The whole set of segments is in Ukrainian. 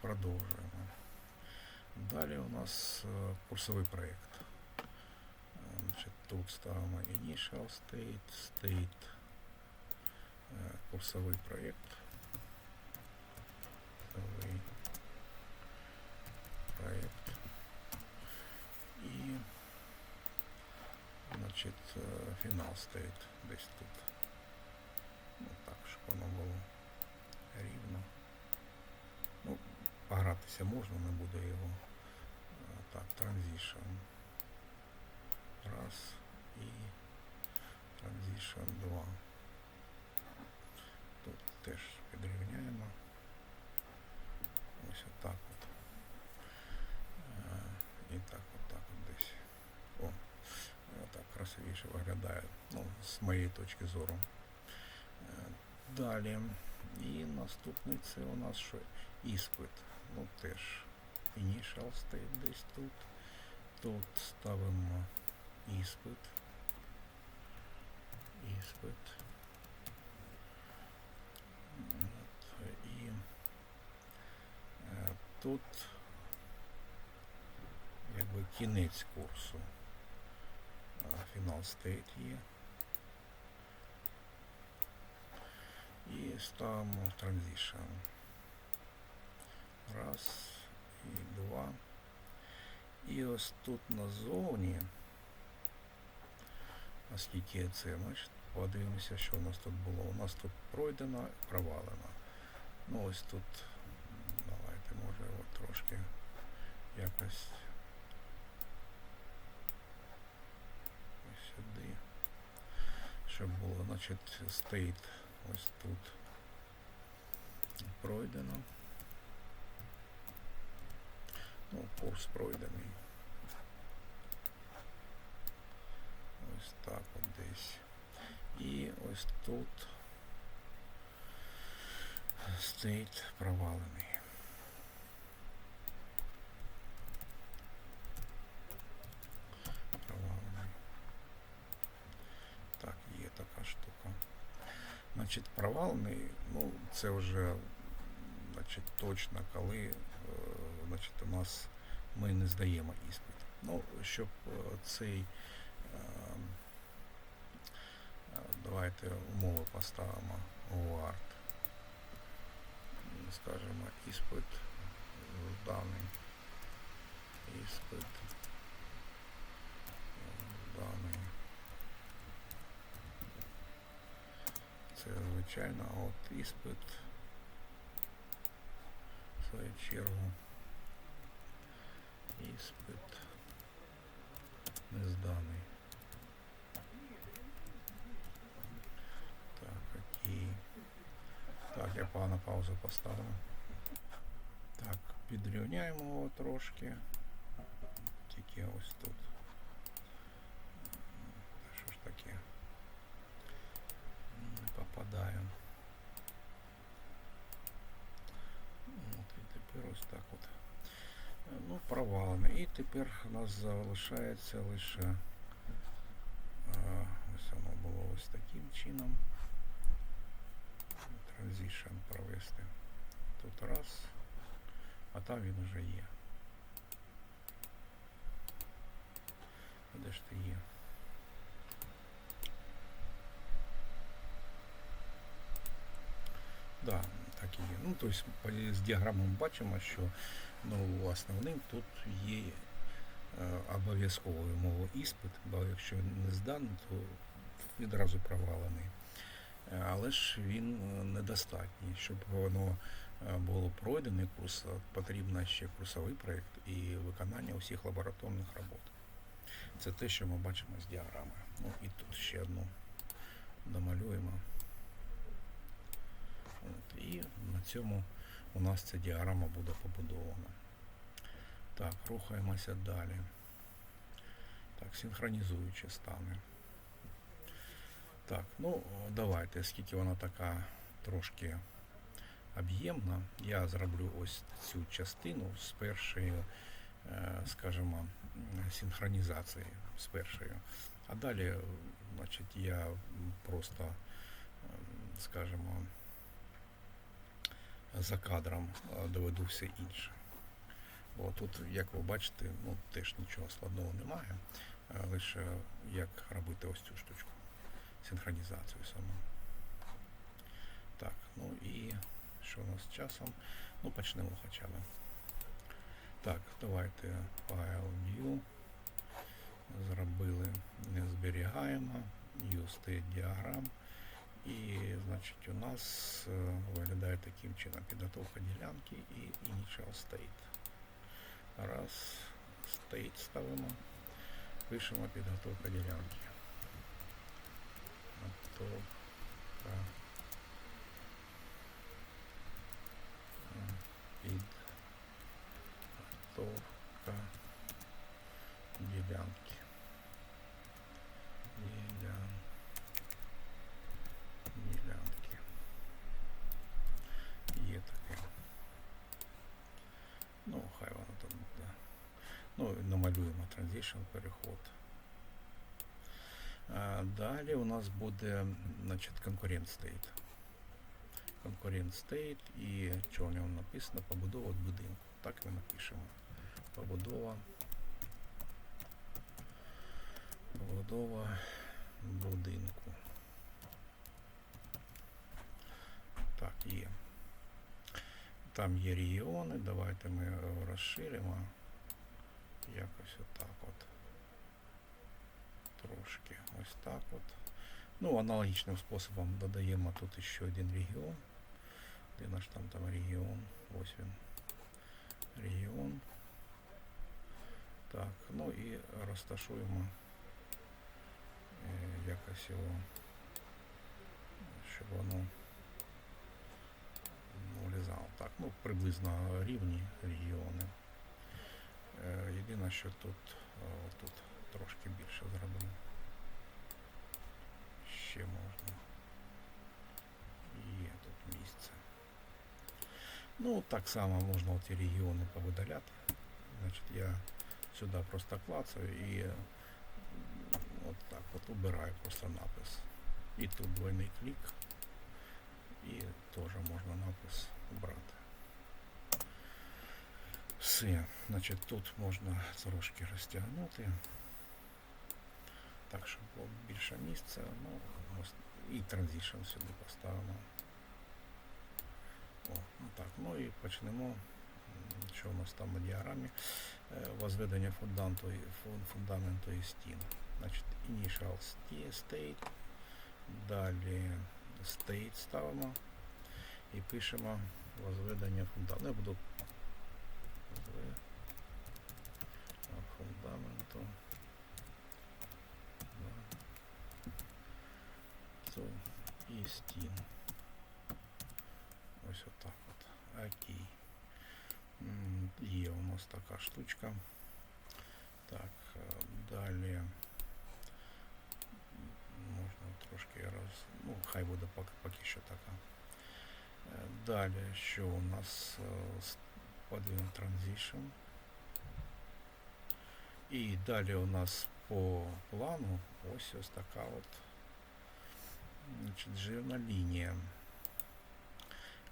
продовжуємо. Далі у нас е, курсовий проєкт. Е, Значить, тут ставимо Initial State, State, е, курсовий проєкт. Курсовий проєкт. І значить, е, фінал State десь тут. Ну так, щоб воно було погратися можна, не буде його. Е, Так, Transition. Раз і Transition 2. Тут теж підрівняємо. Ось отак от. Е, І так от так от десь. О, е, так красивіше виглядає. Ну, з моєї точки зору. Е, Далі. І наступний це у нас що? Іспит. Ну теж initial state десь тут. Тут ставимо іспит. Іспит. От, і е, тут якби кінець курсу. Фінал стейт є. І ставимо transition. Раз і два. І ось тут назовні, оскільки це, значить, подивимося, що у нас тут було. У нас тут пройдено, провалено. Ну ось тут, давайте, може, от трошки якось ось сюди. Щоб було, значить, state ось тут пройдено. Ну, курс пройдений. Ось так от десь. І ось тут стейт провалений. Провалений. Так, є така штука. Значить, провалений, ну, це вже значить, точно коли е, значить, у нас ми не здаємо іспит. Ну, щоб е, цей е, е, давайте умови поставимо UART. Скажемо іспит даний. Іспит даний. Це звичайно, от іспит в свою чергу. Іспит не зданий. Так, окей. Так, я погано паузу поставлю. Так, підрівняємо його трошки. Тільки ось тут. Та Що ж таке? Не попадаю. От і тепер ось так от. Ну, провалений. І тепер у нас залишається лише е, ось воно було ось таким чином. Транзишн провести. Тут раз, а там він вже є. Де ж ти є? Да, так і є. Ну, тобто з діаграмами бачимо, що ну, основним тут є е, обов'язковою мова іспит, бо якщо не зданий, то відразу провалений. Е, Але ж він е, недостатній. Щоб воно було пройдений курс, потрібно ще курсовий проєкт і виконання усіх лабораторних робот. Це те, що ми бачимо з діаграми. Ну і тут ще одну домалюємо. От, і на цьому у нас ця діаграма буде побудована. Так, рухаємося далі. Так, синхронізуючі стани. Так, ну давайте, оскільки вона така трошки об'ємна, я зроблю ось цю частину з першої, е, скажімо, синхронізації з першою. А далі, значить, я просто, ем, скажімо, за кадром е, доведу все інше. Бо тут, як ви бачите, ну теж нічого складного немає. е, Лише як робити ось цю штучку. Синхронізацію саму. Так, ну і що у нас з часом? Ну, почнемо хоча б. Так, давайте файл new. Зробили, не зберігаємо. State diagram. І, значить, у нас е, виглядає таким чином підготовка ділянки і initial state. Раз, state ставимо, пишемо підготовка ділянки. Готовка е, підготовка ділянки. Ділянки. Намалюємо transition, переход. Далі у нас буде значить, конкурент state. Конкурент state і що в ньому написано? Побудова будинку. Так ми напишемо. Побудова. Побудова будинку. Так, є. Там є регіони. Давайте ми його розширимо. Якось отак от. Трошки ось так от. Ну, аналогічним способом додаємо тут ще один регіон. Де наш там там регіон? Ось він. Регіон. Так, ну і розташуємо е, якось його, щоб воно ну, влізало. Так, ну приблизно рівні регіони. Е, Єдине, що тут, е, тут трошки більше зробимо. Ще можна. Є тут місце. Ну, так само можна оці регіони повидаляти. Значить, я сюди просто клацаю і от так от убираю просто напис. І тут двойний клік. І теж можна напис убрати. Все, значить тут можна трошки розтягнути. Так, щоб було більше місця. Ну, і транзишн сюди поставимо. О, ну так, ну і почнемо. Що у нас там у діаграмі? Е, Возведення фундаменту, фундаменту і стін. Значить, initial state, далі state ставимо і пишемо возведення фундаменту. фундаменту. Да. То і стін. Ось отак от. Окей. М, Є у нас така штучка. Так, е, далі м, можна трошки роз... Ну, хай буде поки, поки що така. Е, Далі, що у нас е, с- подвинув transition. І далі у нас по плану ось ось така от значить, жирна лінія,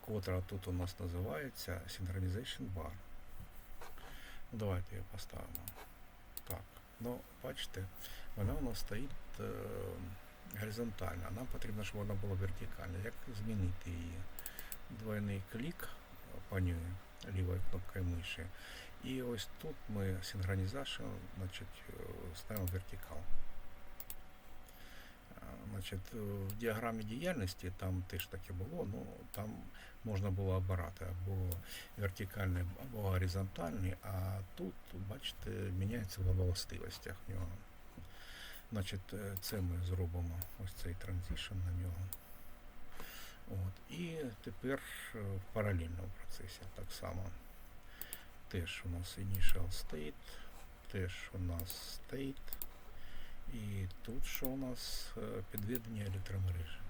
котра тут у нас називається Synchronization Bar. Давайте її поставимо. Так, ну бачите, вона у нас стоїть е, горизонтально, нам потрібно, щоб вона була вертикальна. Як змінити її? Двойний клік по ній лівою кнопкою миші. І ось тут ми синхронізацію значить, е, ставимо вертикал. Значить, е, в діаграмі діяльності там теж таке було, ну там можна було обирати або вертикальний, або горизонтальний, а тут, бачите, міняється в властивостях нього. Значить, е, це ми зробимо ось цей транзишн на нього. От. І тепер е, в паралельному процесі так само. Теж у нас initial state, теж у нас state. І тут що у нас е, підведення електромережі.